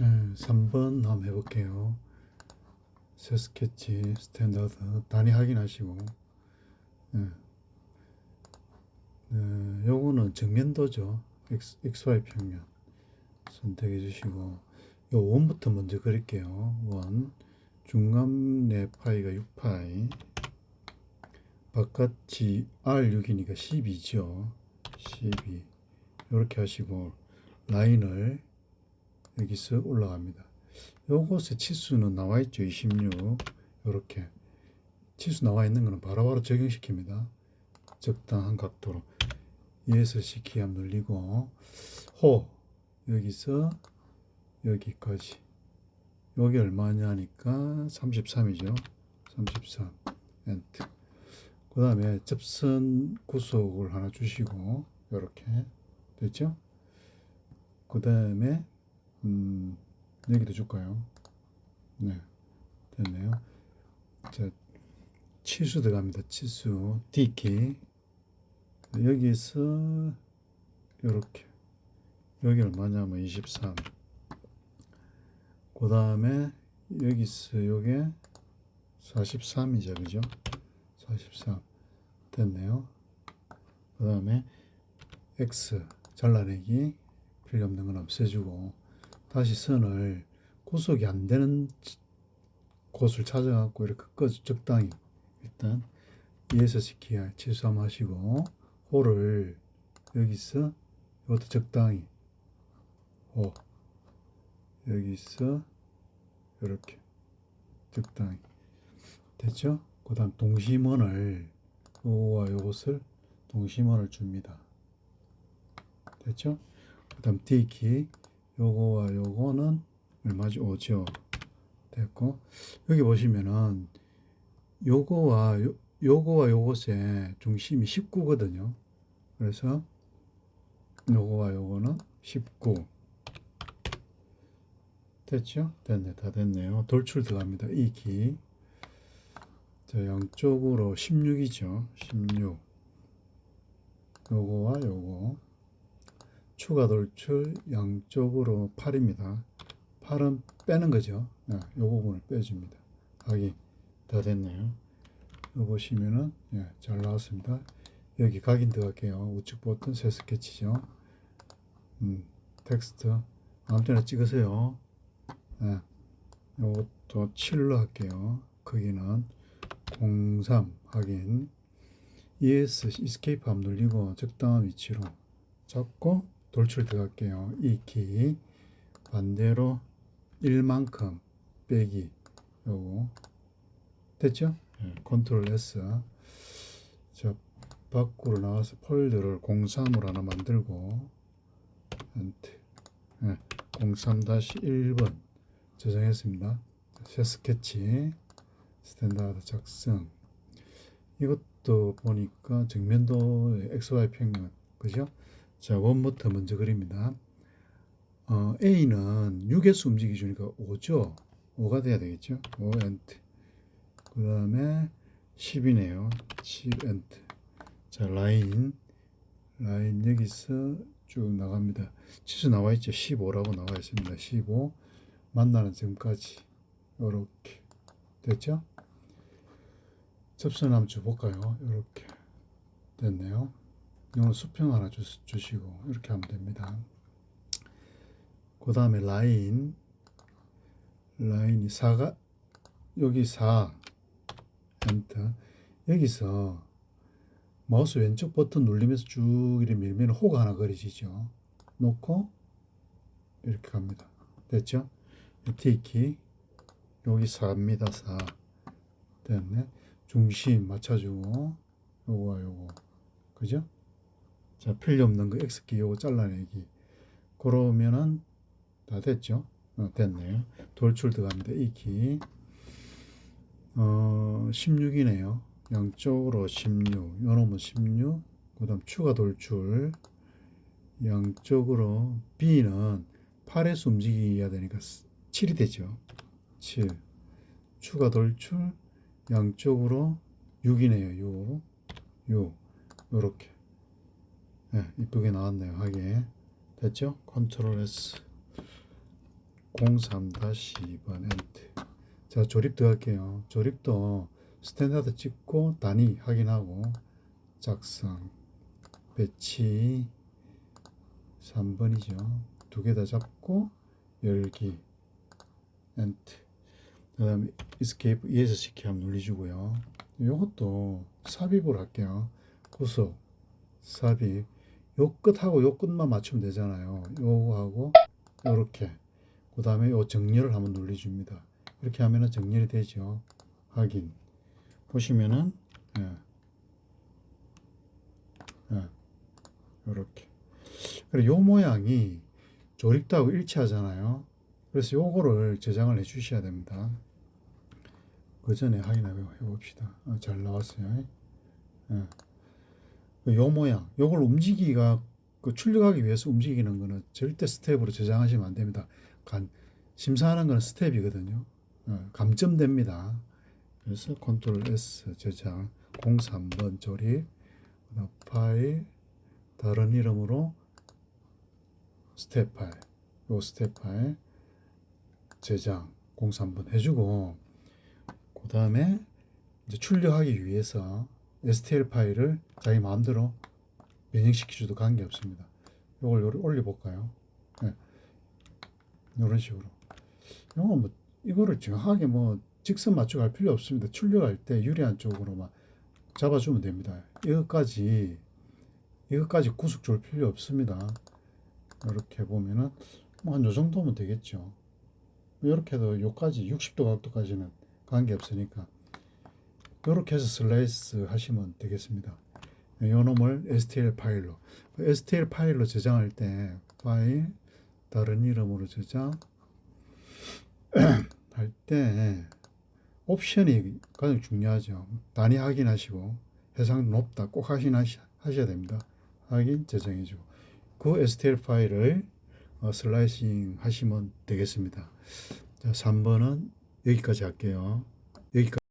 네, 3번 한번 해볼게요. 새 스케치 스탠다드 단위 확인하시고 네. 네, 요거는 정면도죠. X, XY 평면 선택해 주시고 요 원부터 먼저 그릴게요. 원 중간 내 파이가 6파이 바깥이 R6이니까 12죠. 12 이렇게 하시고 라인을 여기서 올라갑니다. 요것의 치수는 나와 있죠. 26 이렇게 치수 나와 있는 거는 바로바로 적용시킵니다. 적당한 각도로 ES 시키함 눌리고 호 여기서 여기까지 여기 얼마냐니까 33이죠. 33 엔트 그 다음에 접선 구속을 하나 주시고 이렇게 됐죠? 그 다음에 음, 여기도 줄까요? 네, 됐네요. 자, 치수 들어갑니다. 치수 D키 여기서 이렇게 여기 얼마냐면 23. 그 다음에 여기서 요게 43이죠, 그죠? 43 됐네요. 그 다음에 X 잘라내기 필요 없는 건 없애주고 다시 선을 구속이 안 되는 곳을 찾아갖고 이렇게 꺼 적당히 일단 이에서 시키야 취소하시고 호를 여기서 이것도 적당히 호 여기서 이렇게 적당히 됐죠? 그 다음 동심원을 요거와 요것을 동심원을 줍니다. 됐죠? 그 다음 D키 요거와 요거는 얼마죠? 5죠. 됐고 여기 보시면은 요거와 요, 요거와 요것의 중심이 19거든요. 그래서 요거와 요거는 19 됐죠? 됐네 다 됐네요. 돌출 들어갑니다. 이 키. 자 양쪽으로 16이죠. 16 요거와 요거 추가 돌출 양쪽으로 8입니다. 8은 빼는 거죠. 네, 요 부분을 빼줍니다. 확인 다 됐네요. 요 보시면은 예, 잘 나왔습니다. 여기 각인 들어갈게요. 우측 버튼 새 스케치죠. 음, 텍스트 아무 때나 찍으세요. 예, 요것도 7로 할게요. 크기는 03 확인 ES 이스케이프 함 눌리고 적당한 위치로 잡고 돌출 들어갈게요. 이키 반대로 1만큼 빼기. 요거. 됐죠? 예, 컨트롤 S. 자 밖으로 나와서 폴더를 03으로 하나 만들고. 엔트. 예, 03-1번. 저장했습니다. 새 스케치. 스탠다드 작성. 이것도 보니까 정면도 XY 평면. 그죠? 자 원부터 먼저 그립니다. 어, A는 6에서 움직이 주니까 5죠. 5가 돼야 되겠죠. 5 엔트. 그 다음에 10이네요. 10 엔트. 자 라인 라인 여기서 쭉 나갑니다. 치수 나와 있죠. 15라고 나와 있습니다. 15 만나는 점까지 이렇게 됐죠? 접선 한번 줘볼까요? 이렇게 됐네요. 이건 수평 하나 주, 주시고 이렇게 하면 됩니다. 그 다음에 라인 라인이 4가 여기 4 엔터 여기서 마우스 왼쪽 버튼 눌리면서 쭉 이렇게 밀면 호가 하나 그려지죠. 놓고 이렇게 갑니다. 됐죠? T키 여기 4입니다. 4 됐네. 중심 맞춰주고 요거와 요거 그죠? 자 필요 없는 거 X키 요거 잘라내기 그러면은 다 됐죠? 어, 됐네요. 돌출 들어갑니다. 이 키. 어, 16이네요. 양쪽으로 16. 요 놈은 16. 그 다음 추가 돌출. 양쪽으로 B는 8에서 움직여야 되니까 7이 되죠. 7. 추가 돌출. 양쪽으로 6이네요. 요. 요. 요렇게. 네, 이쁘게 나왔네요. 하게. 됐죠? 컨트롤 S. 03-2번 엔트. 자, 조립 들어갈게요. 조립도 스탠다드 찍고 단위 확인하고 작성 배치 3번이죠. 두 개 다 잡고 열기 엔트. 그 다음에 escape ES 시키 한번 눌러주고요. 요것도 삽입을 할게요. 구속 삽입 요 끝하고 요 끝만 맞추면 되잖아요. 요거하고 요렇게 그 다음에 요 정렬을 한번 눌러줍니다. 이렇게 하면은 정렬이 되죠. 확인 보시면은 예. 예. 요렇게 그리고 요 모양이 조립도 하고 일치하잖아요. 그래서 요거를 저장을 해 주셔야 됩니다. 그 전에 확인해 봅시다. 어, 잘 나왔어요. 예. 요 모양, 요걸 움직이기가 그 출력하기 위해서 움직이는 거는 절대 스텝으로 저장하시면 안 됩니다. 간, 심사하는 거는 스텝이거든요. 어, 감점됩니다. 그래서 컨트롤 S 저장, 03번 조립, 파일, 다른 이름으로 스텝 파일, 요 스텝 파일 저장 03번 해주고 그 다음에 이제 출력하기 위해서 STL 파일을 자기 마음대로 변형시키셔도 관계 없습니다. 이걸 올려볼까요? 네. 이런 식으로. 이거 뭐 이거를 정확하게 뭐 직선 맞추고 할 필요 없습니다. 출력할 때 유리한 쪽으로만 잡아주면 됩니다. 이것까지 이것까지 구속 줄 필요 없습니다. 이렇게 보면은 뭐 한 요 정도면 되겠죠. 이렇게 해도 요까지 60도 각도까지는 관계 없으니까 이렇게 해서 슬라이스 하시면 되겠습니다. 요 놈을 STL 파일로 STL 파일로 저장할 때 파일 다른 이름으로 저장 할 때 옵션이 가장 중요하죠. 단위 확인하시고 해상 높다 꼭 확인하셔야 됩니다. 확인 저장해주고 그 STL 파일을 어, 슬라이싱 하시면 되겠습니다. 자, 3번은 여기까지 할게요. 여기까지.